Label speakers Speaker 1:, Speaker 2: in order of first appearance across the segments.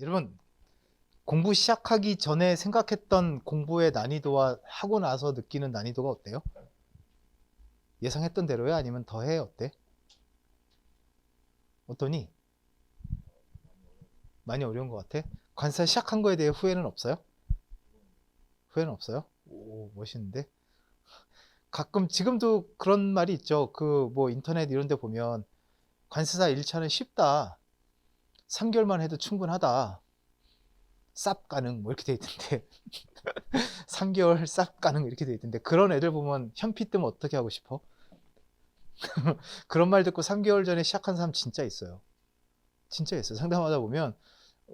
Speaker 1: 여러분 공부 시작하기 전에 생각했던 공부의 난이도와 하고 나서 느끼는 난이도가 어때요? 예상했던 대로야 아니면 더해 어때? 어떠니? 많이 어려운 것 같아? 관사 시작한 거에 대해 후회는 없어요? 후회는 없어요? 오 멋있는데? 가끔 지금도 그런 말이 있죠. 그 뭐 인터넷 이런 데 보면 관세사 1차는 쉽다. 3개월만 해도 충분하다. 쌉 가능 뭐 이렇게 돼 있던데 3개월 쌉 가능 이렇게 돼 있던데 그런 애들 보면 현피 뜨면 어떻게 하고 싶어? 그런 말 듣고 3개월 전에 시작한 사람 진짜 있어요. 진짜 있어요. 상담하다 보면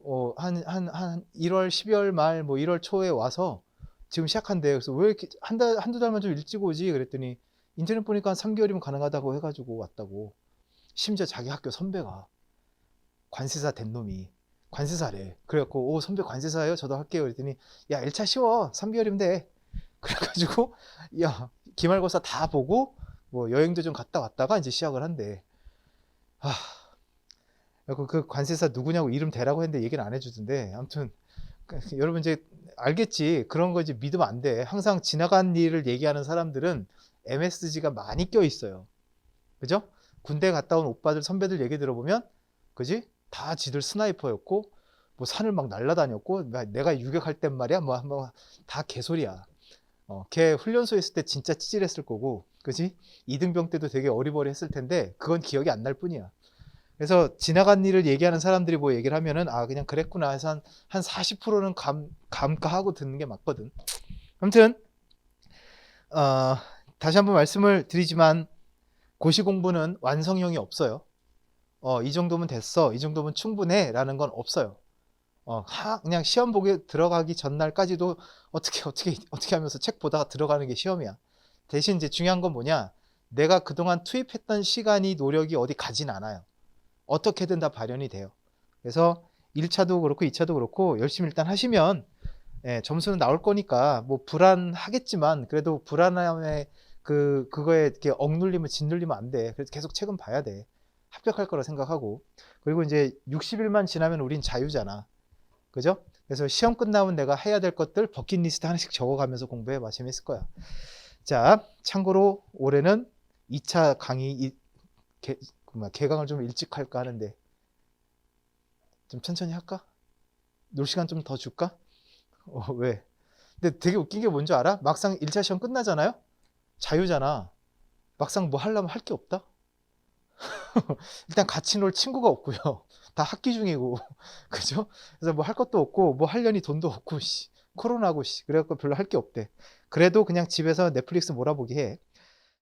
Speaker 1: 어, 한, 한, 한 1월, 12월 말, 뭐 1월 초에 와서 지금 시작한대. 그래서 왜 이렇게 한 달, 한두 달만 좀 일찍 오지? 그랬더니 인터넷 보니까 한 3개월이면 가능하다고 해가지고 왔다고. 심지어 자기 학교 선배가 관세사 된 놈이 관세사래. 그래갖고 오 선배 관세사예요? 저도 할게요. 그랬더니 야 1차 쉬워. 3개월이면 돼. 그래가지고 야 기말고사 다 보고 뭐 여행도 좀 갔다 왔다가 이제 시작을 한대. 아, 그 관세사 누구냐고 이름 대라고 했는데 얘기는 안 해주던데 아무튼 그, 여러분 이제 알겠지 그런 거 이제 믿으면 안 돼. 항상 지나간 일을 얘기하는 사람들은 MSG가 많이 껴 있어요. 그죠? 군대 갔다 온 오빠들 선배들 얘기 들어보면 그지? 다 지들 스나이퍼였고 뭐 산을 막 날라다녔고 나- 내가 유격할 땐 말이야 뭐뭐다 개소리야. 어, 걔 훈련소에 있을 때 진짜 찌질했을 거고 그지? 이등병 때도 되게 어리버리했을 텐데 그건 기억이 안 날 뿐이야. 그래서 지나간 일을 얘기하는 사람들이 뭐 얘기를 하면은 아 그냥 그랬구나 해서 한, 한 40%는 감, 감가하고 듣는 게 맞거든. 아무튼 어, 다시 한번 말씀을 드리지만 고시 공부는 완성형이 없어요. 어, 이 정도면 됐어. 이 정도면 충분해. 라는 건 없어요. 어, 하, 그냥 시험 보기 들어가기 전날까지도 어떻게, 어떻게, 어떻게 하면서 책 보다가 들어가는 게 시험이야. 대신 이제 중요한 건 뭐냐. 내가 그동안 투입했던 시간이 노력이 어디 가진 않아요. 어떻게든 다 발현이 돼요. 그래서 1차도 그렇고 2차도 그렇고 열심히 일단 하시면 예, 점수는 나올 거니까 뭐 불안하겠지만 그래도 불안함에 그 그거에 이렇게 억눌리면 짓눌리면 안 돼. 그래서 계속 책은 봐야 돼. 합격할 거라 생각하고 그리고 이제 60일만 지나면 우린 자유잖아. 그죠? 그래서 시험 끝나면 내가 해야 될 것들 버킷리스트 하나씩 적어가면서 공부해 봐. 재밌을 거야. 자, 참고로 올해는 2차 강의 이, 개, 개강을 좀 일찍 할까 하는데 좀 천천히 할까? 놀 시간 좀 더 줄까? 어, 왜? 근데 되게 웃긴 게 뭔지 알아? 막상 1차 시험 끝나잖아요? 자유잖아. 막상 뭐 하려면 할 게 없다? 일단 같이 놀 친구가 없고요. 다 학기 중이고. 그죠? 그래서 뭐 할 것도 없고, 뭐 하려니 돈도 없고, 씨. 코로나고, 씨. 그래갖고 별로 할 게 없대. 그래도 그냥 집에서 넷플릭스 몰아보기 해.